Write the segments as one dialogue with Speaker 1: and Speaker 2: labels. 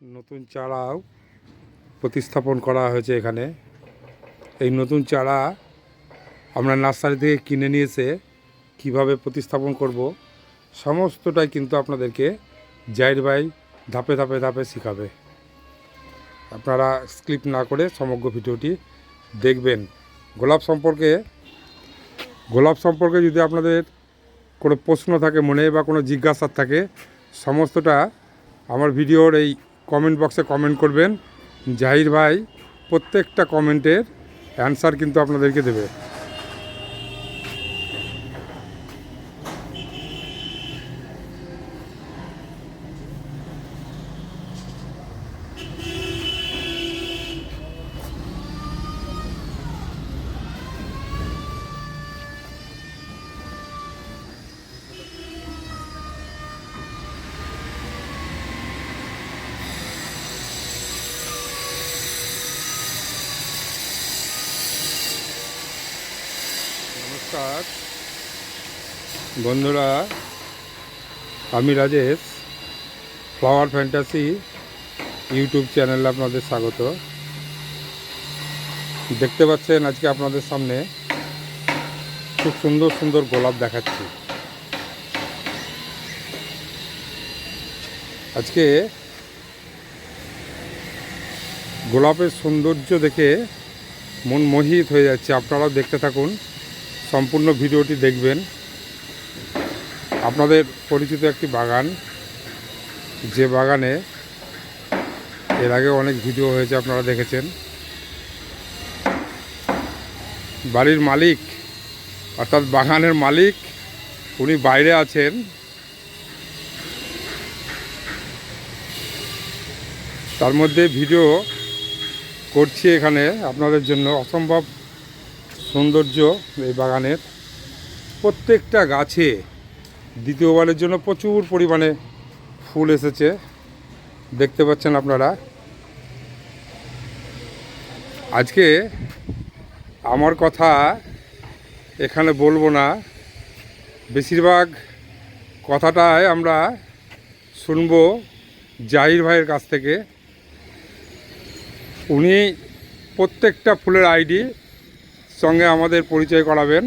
Speaker 1: নতুন চারাও প্রতিস্থাপন করা হয়েছে এখানে। এই নতুন চারা আমরা নার্সারি থেকে কিনে নিয়ে এসে কীভাবে প্রতিস্থাপন করব, সমস্তটাই কিন্তু আপনাদেরকে জাহির ভাই ধাপে ধাপে ধাপে শেখাবে। আপনারা স্ক্লিপ না করে সমগ্র ভিডিওটি দেখবেন। গোলাপ সম্পর্কে গোলাপ সম্পর্কে যদি আপনাদের কোনো প্রশ্ন থাকে, মনে বা কোনো জিজ্ঞাসা থাকে, সমস্তটা আমার ভিডিওর এই কমেন্ট বক্সে কমেন্ট করবেন। জাহির ভাই প্রত্যেকটা কমেন্টের অ্যান্সার কিন্তু আপনাদেরকে দেবে নমস্কার বন্ধুরা, আমি রাজেশ ফ্লাওয়ার ফ্যান্টাসি ইউটিউব চ্যানেলে আপনাদের স্বাগত। দেখতে পাচ্ছেন আজকে আপনাদের সামনে খুব সুন্দর সুন্দর গোলাপ দেখাচ্ছি। আজকে গোলাপের সৌন্দর্য দেখে মন মোহিত হয়ে যাচ্ছে। আপনারাও দেখতে থাকুন। সম্পূর্ণ ভিডিওটি দেখবেন। আপনাদের পরিচিত একটি বাগান। যে বাগানে এর আগে অনেক ভিডিও হয়েছে, আপনারা দেখেছেন। বাড়ির মালিক, অর্থাৎ বাগানের মালিক, উনি বাইরে আছেন। তার মধ্যে ভিডিও করছি এখানে আপনাদের জন্য। অসম্ভব সৌন্দর্য এই বাগানের। প্রত্যেকটা গাছে দ্বিতীয়বারের জন্য প্রচুর পরিমাণে ফুল এসেছে। দেখতে পাচ্ছেন আপনারা। আজকে আমার কথা এখানে বলব না। বেশিরভাগ কথাটাই আমরা শুনব জাহির ভাইয়ের কাছ থেকে। উনি প্রত্যেকটা ফুলের আইডি সঙ্গে আমাদের পরিচয় করাবেন।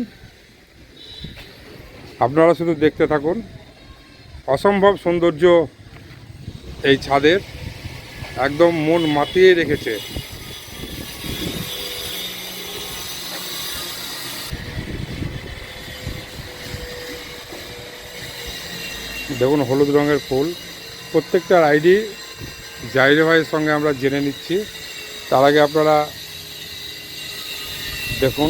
Speaker 1: আপনারা শুধু দেখতে থাকুন। অসম্ভব সৌন্দর্য এই ছাদের। একদম মন মাতিয়ে রেখেছে। দেখুন, হলুদ রঙের ফুল। প্রত্যেকটার আইডি জাহির ভাইয়ের সঙ্গে আমরা জেনে নিচ্ছি। তার আগে আপনারা দেখুন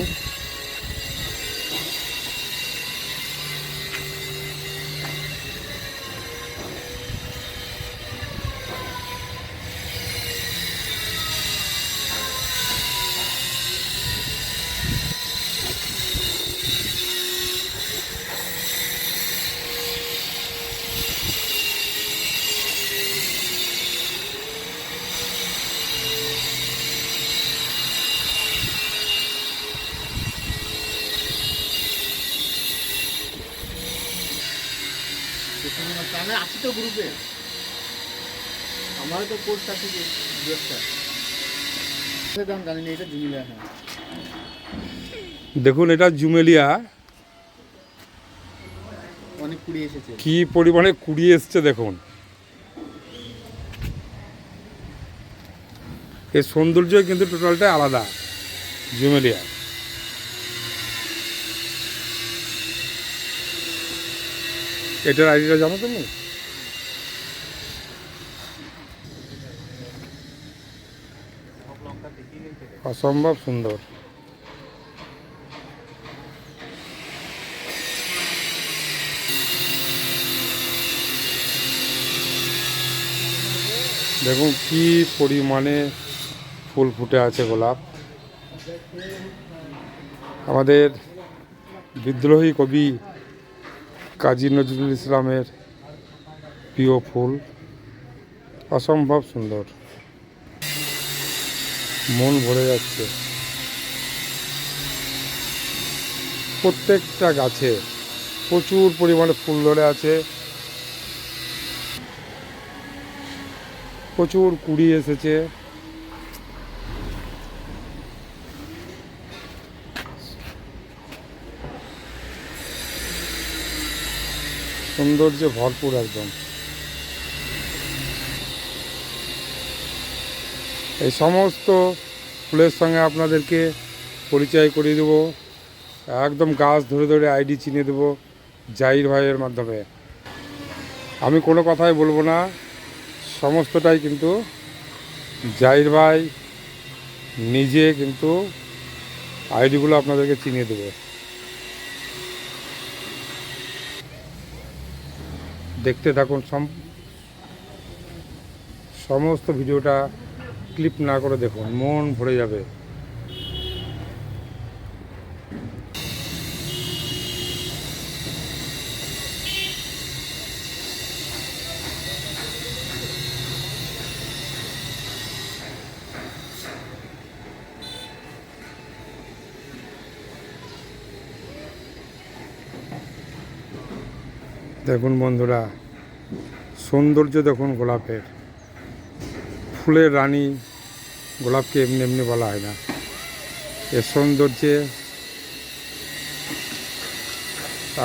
Speaker 2: আছি তো গ্রুপে আমারও তো পোস্ট আছে যে দু একটা। সেটা জানি না এটা জুমিলা হ্যাঁ।
Speaker 1: দেখুন এটা জুমেলিয়া।
Speaker 2: অনেক কুড়ি এসেছে।
Speaker 1: কি পরিমাণে কুড়িয়ে এসছে দেখুন। এর সৌন্দর্য কিন্তু টোটালটাই আলাদা জুমেলিয়া। এটার আইডিটা জানো তুমি? অসম্ভব সুন্দর। দেখুন, কি পরিমাণে ফুল ফুটে আছে গোলাপ। আমাদের বিদ্রোহী কবি কাজী নজরুল ইসলামের প্রিয় ফুল। অসম্ভব সুন্দর। মন ভরে যাচ্ছে। প্রত্যেকটা গাছে প্রচুর পরিমাণে ফুল ধরে আছে। প্রচুর কুড়ি এসেছে। সৌন্দর্যে ভরপুর একদম। এই সমস্ত ফুলের সঙ্গে আপনাদেরকে পরিচয় করিয়ে দেবো। একদম গাছ ধরে ধরে আইডি চিনে দেবো জাহির ভাইয়ের মাধ্যমে। আমি কোনো কথাই বলব না, সমস্তটাই কিন্তু জাহির ভাই নিজে কিন্তু আইডিগুলো আপনাদেরকে চিনিয়ে দেবে। দেখতে থাকুন সম- সমস্ত ভিডিওটা ক্লিপ না করে দেখুন মন ভরে যাবে। দেখুন বন্ধুরা সৌন্দর্য দেখুন গোলাপের। ফুলের রানী গোলাপকে এমনি এমনি বলা হয় না। এর সৌন্দর্যে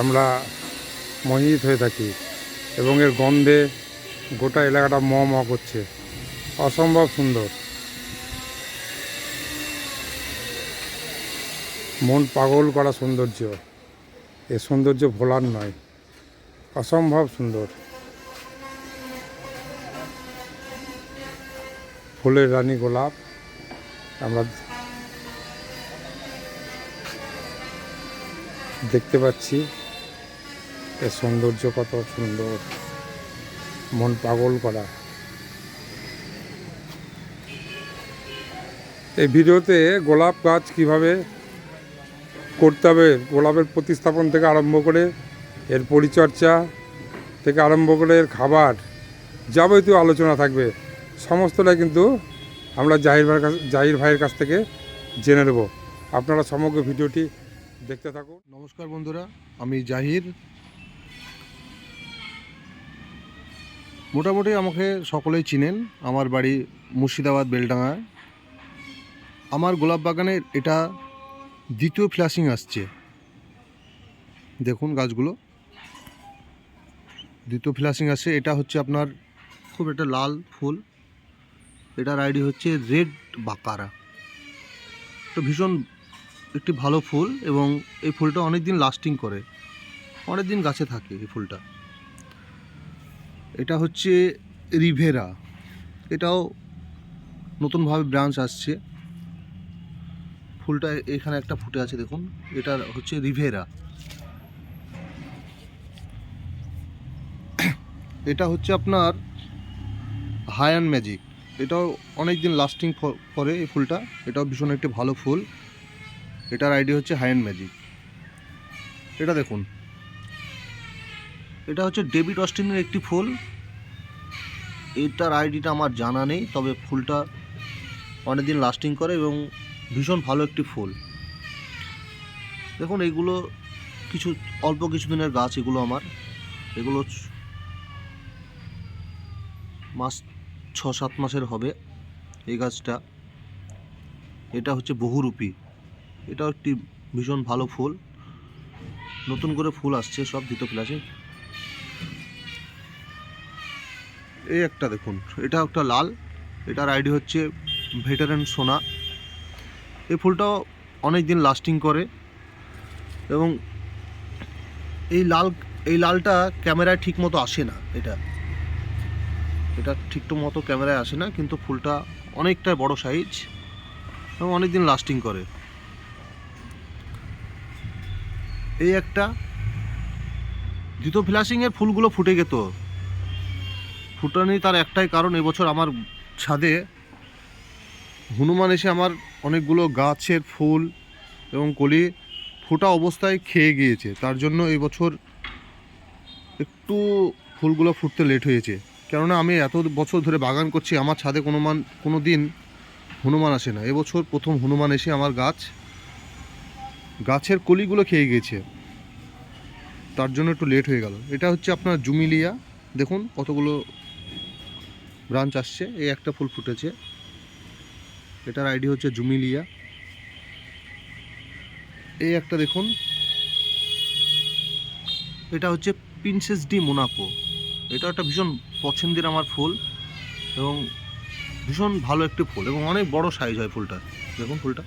Speaker 1: আমরা মোহিত হয়ে থাকি এবং এর গন্ধে গোটা এলাকাটা ম ম করছে। অসম্ভব সুন্দর। মন পাগল করা সৌন্দর্য। এ সৌন্দর্য ভোলার নয়, অসম্ভব সুন্দর। ফুলের রানী গোলাপ। আমরা দেখতে পাচ্ছি এর সৌন্দর্য কত সুন্দর। মন পাগল করা। এই ভিডিওতে গোলাপ গাছ কীভাবে করতে হবে, গোলাপের প্রতিস্থাপন থেকে আরম্ভ করে এর পরিচর্যা থেকে আরম্ভ করে এর খাবার যাবতীয় আলোচনা থাকবে। সমস্তটা কিন্তু আমরা জাহির ভাইয়ের কাছ জাহির ভাইয়ের কাছ থেকে জেনে নেব। আপনারা সমগ্র ভিডিওটি দেখতে থাকুন।
Speaker 3: নমস্কার বন্ধুরা, আমি জাহির। মোটামুটি আমাকে সকলেই চিনেন, আমার বাড়ি মুর্শিদাবাদ বেলডাঙায় আমার গোলাপ বাগানের এটা দ্বিতীয় ফ্লাশিং আসছে। দেখুন গাছগুলো। দ্বিতীয় ফ্লাশিং আসছে, এটা হচ্ছে আপনার খুব একটা লাল ফুল। এটার আইডি হচ্ছে রেড বাকারা। তো ভীষণ একটি ভালো ফুল এবং এই ফুলটা অনেক দিন লাস্টিং করে। অনেক দিন গাছে থাকে এই ফুলটা। এটা হচ্ছে রিভেরা। এটাও নতুনভাবে ব্রাঞ্চ আসছে। ফুলটা এখানে একটা ফুটে আছে, দেখুন। এটা হচ্ছে রিভেরা। এটা হচ্ছে আপনার হায়ান ম্যাজিক। এটাও অনেক দিন লাস্টিং করে এই ফুলটা। এটাও ভীষণ একটি ভালো ফুল। এটার আইডি হচ্ছে হায়ান ম্যাজিক। এটা দেখুন। এটা হচ্ছে ডেভিড অস্টিনের একটি ফুল। এটার আইডিটা আমার জানা নেই, তবে ফুলটা অনেক দিন লাস্টিং করে এবং ভীষণ ভালো একটি ফুল। দেখুন এইগুলো কিছু, অল্প কিছুদিনের গাছ এগুলো আমার। এগুলো মাস ছ সাত মাসের হবে এই গাছটা। এটা হচ্ছে বহুরূপী। এটাও একটি ভীষণ ভালো ফুল। নতুন করে ফুল আসছে, সব দ্বিতীয় ক্লাসে এই একটা দেখুন, এটা একটা লাল, এটার আইডি হচ্ছে ভেটারেন সোনা। এই ফুলটাও অনেক দিন লাস্টিং করে এবং এই লাল, এই লালটা ক্যামেরায় ঠিক মতো আসে না এটা। এটা ঠিক মতো ক্যামেরায় আসে না, কিন্তু ফুলটা অনেকটা বড় সাইজ এবং অনেক দিন লাস্টিং করে। এই একটা দ্বিতীয় ফ্লাশিংয়ের ফুলগুলো ফুটে গেত। ফুটানি তার একটাই কারণ, এবছর আমার ছাদে হনুমান এসে আমার অনেকগুলো গাছের ফুল এবং কলি ফোটা অবস্থায় খেয়ে গিয়েছে। তার জন্য এবছর একটু ফুলগুলো ফুটতে লেট হয়েছে। কেননা আমি এত বছর ধরে বাগান করছি, আমার ছাদে কোনো মান, কোনো দিন হনুমান আসে না। এবছর প্রথম হনুমান এসে আমার গাছ, গাছের কলিগুলো খেয়ে গিয়েছে। তার জন্য একটু লেট হয়ে গেল। এটা হচ্ছে আপনার জুমিলিয়া। দেখুন কতগুলো ব্রাঞ্চ আসছে। এই একটা ফুল ফুটেছে। এটার আইডি হচ্ছে জুমিলিয়া। এই একটা দেখুন। এটা হচ্ছে প্রিন্সেস ডি মোনাকো এটা একটা ভীষণ পছন্দের আমার ফুল এবং ভীষণ ভালো একটি ফুল এবং অনেক বড় সাইজ হয় ফুলটা। দেখুন ফুলটা।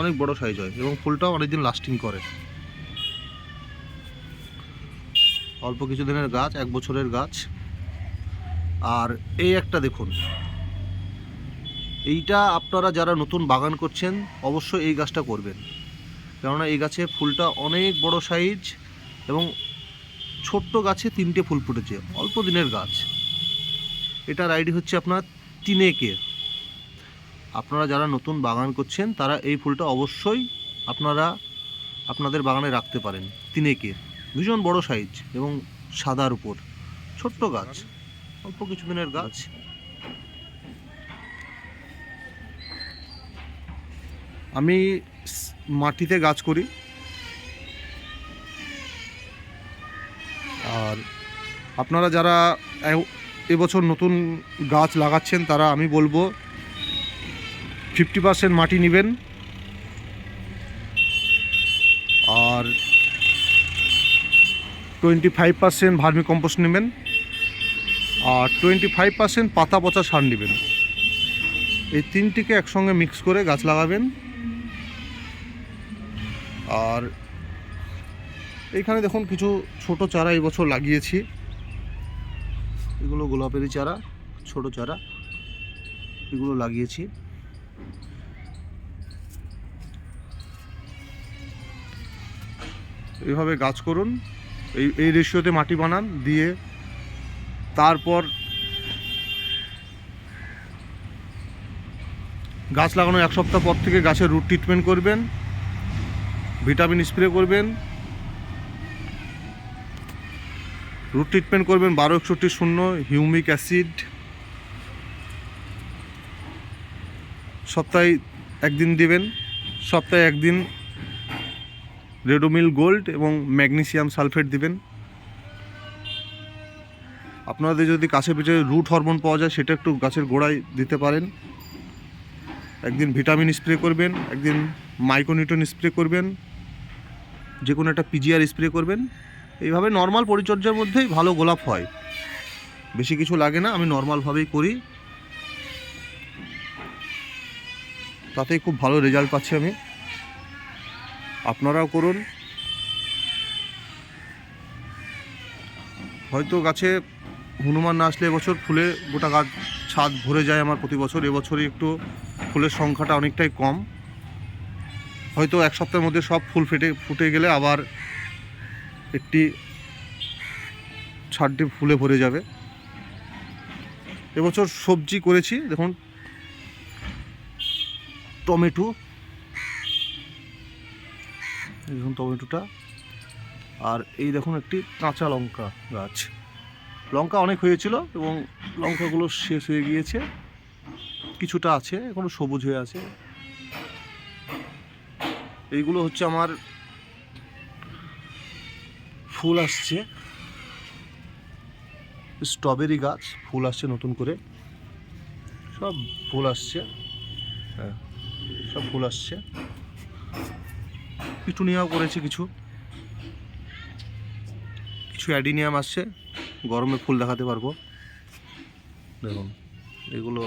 Speaker 3: অনেক বড় সাইজ হয় এবং ফুলটাও অনেকদিন লাস্টিং করে। অল্প কিছু দিনের গাছ, এক বছরের গাছ। আর এই একটা দেখুন। এইটা আপনারা যারা নতুন বাগান করছেন, অবশ্যই এই গাছটা করবেন। কেননা এই গাছে ফুলটা অনেক বড় সাইজ এবং ছোট্ট গাছে তিনটে ফুল ফুটেছে, অল্প দিনের গাছ। এটার আইডি হচ্ছে আপনার তিনেকে। আপনারা যারা নতুন বাগান করছেন, তারা এই ফুলটা অবশ্যই আপনারা আপনাদের বাগানে রাখতে পারেন, তিনেকে। ভীষণ বড় সাইজ এবং সাদার উপর। ছোট্ট গাছ, অল্প কিছু দিনের গাছ। আমি মাটিতে গাছ করি। আর আপনারা যারা এবছর নতুন গাছ লাগাচ্ছেন, তারা আমি বলব ফিফটি পার্সেন্ট মাটি নেবেন। আর twenty five percent vermicompost নেবেন। আর টোয়েন্টি ফাইভ পার্সেন্ট পাতা পচা সার নেবেন। এই তিনটিকে একসঙ্গে মিক্স করে গাছ লাগাবেন। আর এইখানে দেখুন কিছু ছোট চারা এই বছর লাগিয়েছি। এগুলো গোলাপেরই চারা, ছোট চারা। এগুলো লাগিয়েছি। এইভাবে গাছ করুন। এই এই রেশিওতে মাটি বানান, দিয়ে তারপর গাছ লাগানোর এক সপ্তাহ পর থেকে গাছের রুট ট্রিটমেন্ট করবেন, ভিটামিন স্প্রে করবেন রুট ট্রিটমেন্ট করবেন বারো একষট্টি শূন্য হিউমিক অ্যাসিড সপ্তাহে একদিন দিবেন, সপ্তাহে একদিন রেডোমিল গোল্ড এবং ম্যাগনেসিয়াম সালফেট দিবেন। আপনাদের যদি কাছে পিছে রুট হরমোন পাওয়া যায়, সেটা একটু গাছের গোড়ায় দিতে পারেন। একদিন ভিটামিন স্প্রে করবেন, একদিন মাইক্রোনিউটন স্প্রে করবেন যে কোনো একটা পিজিআর স্প্রে করবেন। এইভাবে নর্মাল পরিচর্যার মধ্যেই ভালো গোলাপ হয়। বেশি কিছু লাগে না, আমি নর্মালভাবেই করি। তাতে খুব ভালো রেজাল্ট পাচ্ছি আমি। আপনারাও করুন। হয়তো গাছে হনুমান না আসলে এবছর ফুলে গোটা গাছ, ছাদ ভরে যায় আমার প্রতি বছর। এবছরই একটু ফুলের সংখ্যাটা অনেকটাই কম। হয়তো এক সপ্তাহের মধ্যে সব ফুল ফেটে, ফুটে গেলে আবার একটি ছাদটি ফুলে ভরে যাবে। এবছর সবজি করেছি, দেখুন, টমেটো। দেখুন টমেটোটা। আর এই দেখুন একটি কাঁচা লঙ্কা গাছ। লঙ্কা অনেক হয়েছিল এবং লঙ্কাগুলো শেষ হয়ে গিয়েছে। কিছুটা আছে, এখনও সবুজ হয়ে আছে। এইগুলো হচ্ছে আমার ফুল আসছে। স্ট্রবেরি গাছ ফুল আসছে নতুন করে। সব ফুল আসছে। হ্যাঁ। সব ফুল আসছে। পিটুনিয়াও করেছে কিছু। কিছু অ্যাডিনিয়াম আসছে। গরমে ফুল দেখাতে পারব। দেখুন এগুলো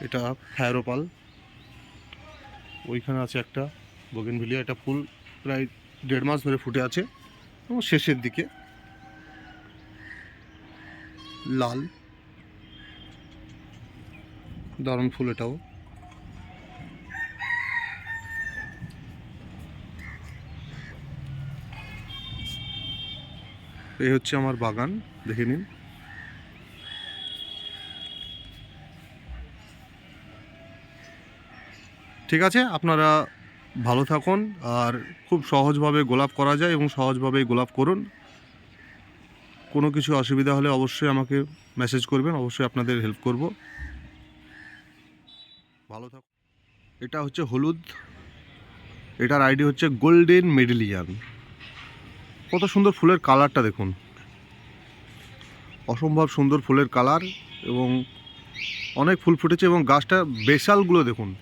Speaker 3: এটা ফ্যারোপাল ওইখানে আছে একটা। বগেনভিলিয়া, এটা ফুল প্রায় দেড় মাস ধরে ফুটে আছে এবং শেষের দিকে। লাল। দারুণ ফুল এটাও। এই হচ্ছে আমার বাগান, দেখে নিন। ঠিক আছে, আপনারা ভালো থাকুন আর খুব সহজভাবে গোলাপ করা যায় এবং সহজভাবেই গোলাপ করুন। কোনো কিছু অসুবিধা হলে অবশ্যই আমাকে মেসেজ করবেন, অবশ্যই আপনাদের হেল্প করব। ভালো থাকুন। এটা হচ্ছে হলুদ, এটার আইডি হচ্ছে গোল্ডেন মেডেলিয়ান কত সুন্দর ফুলের কালারটা দেখুন। অসম্ভব সুন্দর ফুলের কালার এবং অনেক ফুল ফুটেছে এবং গাছটা বেশালগুলো দেখুন।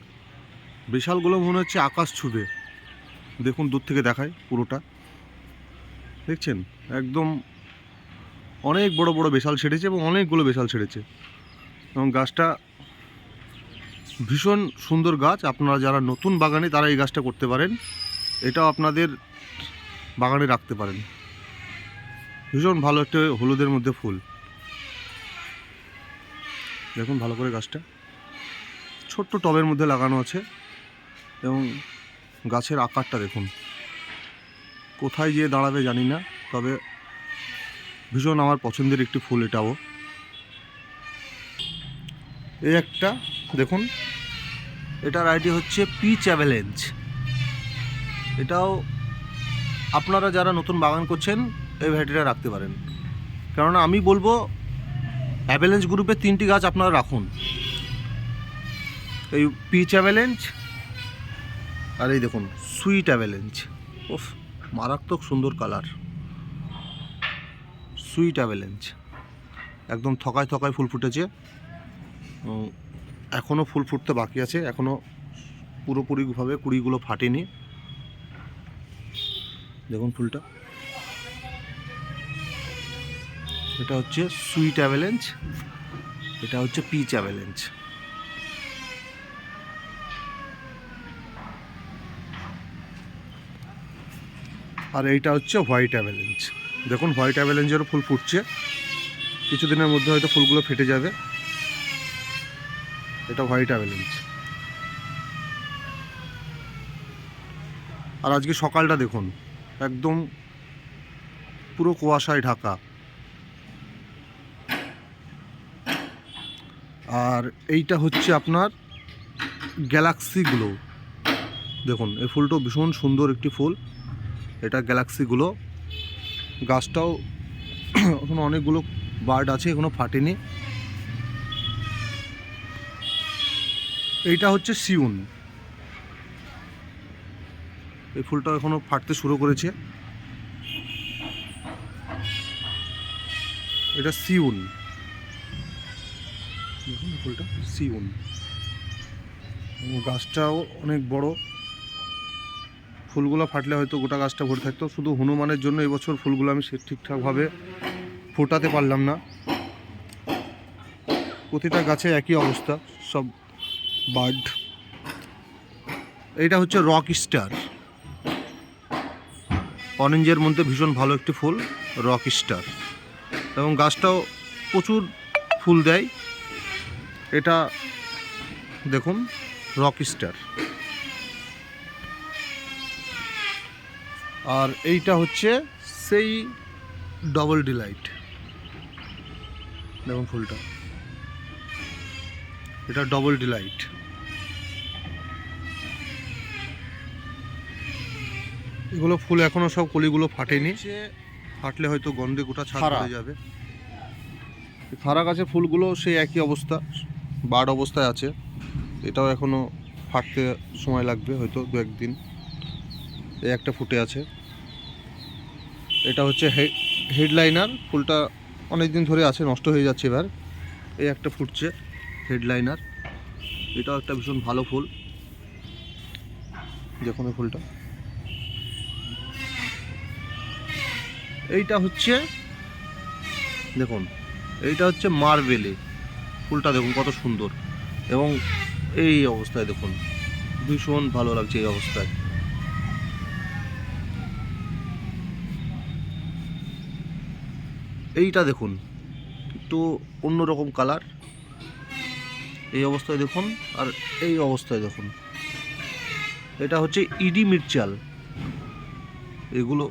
Speaker 3: বেশালগুলো মনে হচ্ছে আকাশ ছুবে দেখুন দূর থেকে দেখায় পুরোটা। দেখছেন? একদম অনেক বড় বড় বেশাল ছেড়েছে এবং অনেকগুলো বেশাল ছেড়েছে। এবং গাছটা ভীষণ সুন্দর গাছ। আপনারা যারা নতুন বাগানে, তারা এই গাছটা করতে পারেন। এটাও আপনাদের বাগানে রাখতে পারেন। ভীষণ ভালো একটা হলুদের মধ্যে ফুল। দেখুন ভালো করে গাছটা। ছোট্ট টবের মধ্যে লাগানো আছে। এবং গাছের আকারটা দেখুন। কোথায় গিয়ে দাঁড়াবে জানি না, তবে ভীষণ আমার পছন্দের একটি ফুল এটাও। এই একটা, দেখুন, এটার আইডি হচ্ছে পি চ্যাভেলেঞ্জ এটাও আপনারা যারা নতুন বাগান করছেন, এই ভ্যারাইটিটা রাখতে পারেন। কেননা আমি বলব অ্যাভেলেঞ্জ গ্রুপে তিনটি গাছ আপনারা রাখুন। এই পিচ অ্যাভেলেঞ্জ আর এই দেখুন সুইট অ্যাভেলেঞ্জ ওফ মারাত্মক সুন্দর কালার সুইট অ্যাভেলেঞ্জ একদম থকায় থকায় ফুল ফুটেছে। এখনও ফুল ফুটতে বাকি আছে। এখনও পুরোপুরিভাবে কুড়িগুলো ফাটেনি। দেখুন ফুলটা। এটা হচ্ছে সুইট অ্যাভেলেঞ্জ এটা হচ্ছে পিচ অ্যাভেলেঞ্জ আর এইটা হচ্ছে হোয়াইট অ্যাভেলেঞ্জ দেখুন, হোয়াইট অ্যাভেলেঞ্জেরও ফুল ফুটছে। কিছুদিনের মধ্যে হয়তো ফুলগুলো ফেটে যাবে। এটা হোয়াইট অ্যাভেলেঞ্জ আর আজকে সকালটা দেখুন, একদম পুরো কুয়াশায় ঢাকা। আর এইটা হচ্ছে আপনার গ্যালাক্সি গ্লো। দেখুন, এই ফুলটাও ভীষণ সুন্দর একটি ফুল। এটা গ্যালাক্সিগুলো। গাছটাও এখনও অনেকগুলো বার্ড আছে, এখনও ফাটেনি। এইটা হচ্ছে সিউন এই ফুলটা এখনও ফাটতে শুরু করেছে। এটা সিউন ফুলটা সিউন গাছটাও অনেক বড়। ফুলগুলো ফাটলে হয়তো গোটা গাছটা ভরে থাকতো। শুধু হনুমানের জন্য এবছর ফুলগুলো আমি ঠিকঠাকভাবে ফোটাতে পারলাম না। প্রতিটা গাছে একই অবস্থা, সব বার্ড এটা হচ্ছে রক স্টার। অরেঞ্জের মধ্যে ভীষণ ভালো একটি ফুল, রক স্টার। এবং গাছটাও প্রচুর ফুল দেয়। এটা দেখুন, রক স্টার। আর এইটা হচ্ছে সেই ডবল ডিলাইট দেখুন ফুলটা। এটা ডবল ডিলাইট এগুলো ফুল এখনও সব কলিগুলো ফাটেনি। ফাটলে হয়তো গন্ধে গোটা ছাড়। হয়ে যাবে। খাড়া গাছের ফুলগুলো সেই একই অবস্থা বার্ড অবস্থায় আছে। এটাও এখনও ফাটতে সময় লাগবে হয়তো দু একদিন এই একটা ফুটে আছে। এটা হচ্ছে হেডলাইনার ফুলটা অনেক দিন ধরে আছে, নষ্ট হয়ে যাচ্ছে এবার। এই একটা ফুটছে হেডলাইনার এটাও একটা ভীষণ ভালো ফুল। দেখুন ফুলটা। এইটা হচ্ছে, দেখুন, এইটা হচ্ছে মার্বেলে ফুলটা দেখুন কত সুন্দর। এবং এই অবস্থায় দেখুন, ভীষণ ভালো লাগছে এই অবস্থায়। এইটা দেখুন, একটু অন্যরকম কালার এই অবস্থায় দেখুন আর এই অবস্থায় দেখুন। এটা হচ্ছে ইডি মির্চাল। এগুলো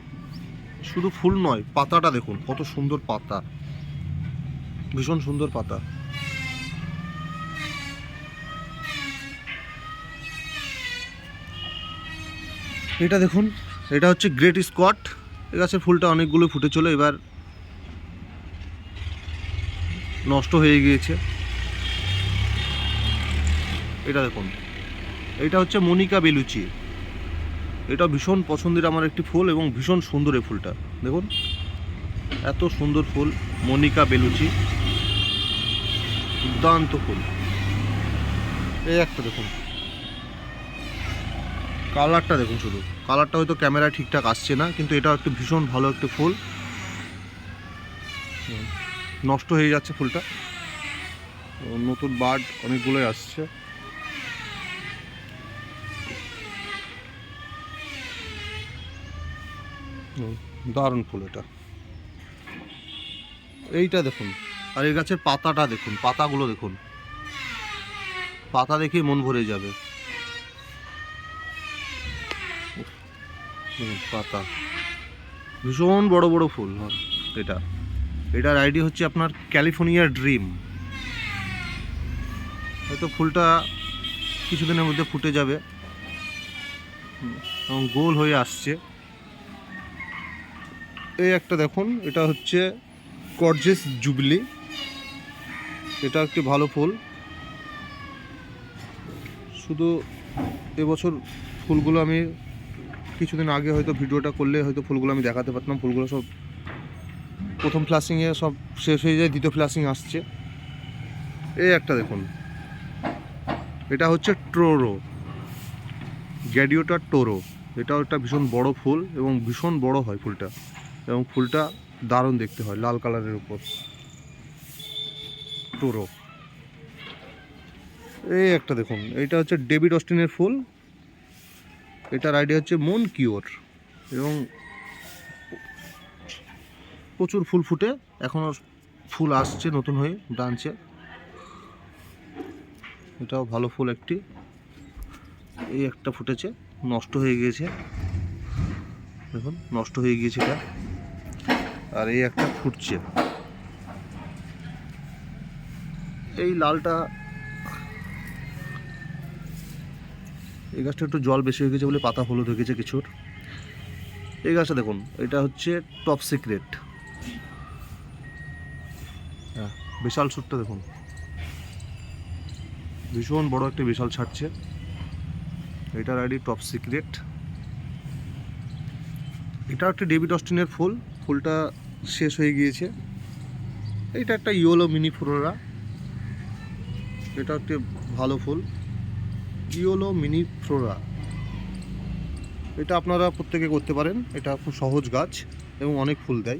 Speaker 3: শুধু ফুল নয়, পাতাটা দেখুন, কত সুন্দর পাতা। ভীষণ সুন্দর পাতা। এটা দেখুন, এটা হচ্ছে গ্রেট স্কট। এ গাছের ফুলটা অনেকগুলো ফুটে চলে এবার নষ্ট হয়ে গিয়েছে। এটা দেখুন। এটা হচ্ছে মনিকা বেলুচি। এটা ভীষণ পছন্দের আমার একটি ফুল এবং ভীষণ সুন্দর এই ফুলটা। দেখুন, এত সুন্দর ফুল, মনিকা বেলুচি। দুর্দান্ত ফুল। এই একটা দেখুন। কালারটা দেখুন শুধু। কালারটা হয়তো ক্যামেরায় ঠিকঠাক আসছে না, কিন্তু এটা একটু ভীষণ ভালো একটা ফুল। নষ্ট হয়ে যাচ্ছে ফুলটা। নতুন বার্ড অনেকগুলোই আসছে। দারুণ ফুল এটা। এইটা দেখুন আর এই গাছের পাতাটা দেখুন পাতাগুলো দেখুন। পাতা দেখেই মন ভরে যাবে। পাতা। ভীষণ বড় বড় ফুল হ্যাঁ, এটা। এটার আইডি হচ্ছে আপনার ক্যালিফোর্নিয়া ড্রিম। হয়তো ফুলটা কিছুদিনের মধ্যে ফুটে যাবে। এবং গোল হয়ে আসছে। এই একটা দেখুন, এটা হচ্ছে গর্জেস জুবলি। এটা একটি ভালো ফুল। শুধু এবছর ফুলগুলো আমি কিছুদিন আগে হয়তো ভিডিওটা করলে হয়তো ফুলগুলো আমি দেখাতে পারতাম। ফুলগুলো সব প্রথম ফ্লাশিংয়ে সব শেষ হয়ে যায়, দ্বিতীয় ফ্লাশিং আসছে। এই একটা দেখুন। এটা হচ্ছে ট্রোরো গ্যাডিওটা টোরো। এটাও একটা ভীষণ বড় ফুল এবং ভীষণ বড় হয় ফুলটা। এবং ফুলটা দারুণ দেখতে হয়, লাল কালারের উপর। টোরো। এই একটা দেখুন। এটা হচ্ছে ডেভিড অস্টিনের ফুল। এটার আইডিয়া হচ্ছে মন কিওর। এবং প্রচুর ফুল ফুটে এখনও ফুল আসছে, নতুন হয়ে ব্রাঞ্চে এটাও ভালো ফুল একটি। এই একটা ফুটেছে, নষ্ট হয়ে গিয়েছে। দেখুন, নষ্ট হয়ে গিয়েছে এটা। আর এই একটা ফুটছে। এই লালটা, এই গাছটা একটু জল বেশি হয়ে গেছে বলে পাতা হলুদ হয়ে গেছে কিছুর। এই গাছটা দেখুন, এটা হচ্ছে টপ সিক্রেট হ্যাঁ বিশাল সুটটা দেখুন। ভীষণ বড় একটা বিশাল ছাড়ছে। এটার আইডি টপ সিক্রেট। এটা একটা ডেভিড অস্টিনের ফুল। ফুলটা শেষ হয়ে গিয়েছে। এটা একটা ইয়োলো মিনি ফ্লোরা। এটা একটি ভালো ফুল। Yellow mini Flora. এটা আপনারা প্রত্যেকে করতে পারেন। এটা খুব সহজ গাছ এবং অনেক ফুল দেয়।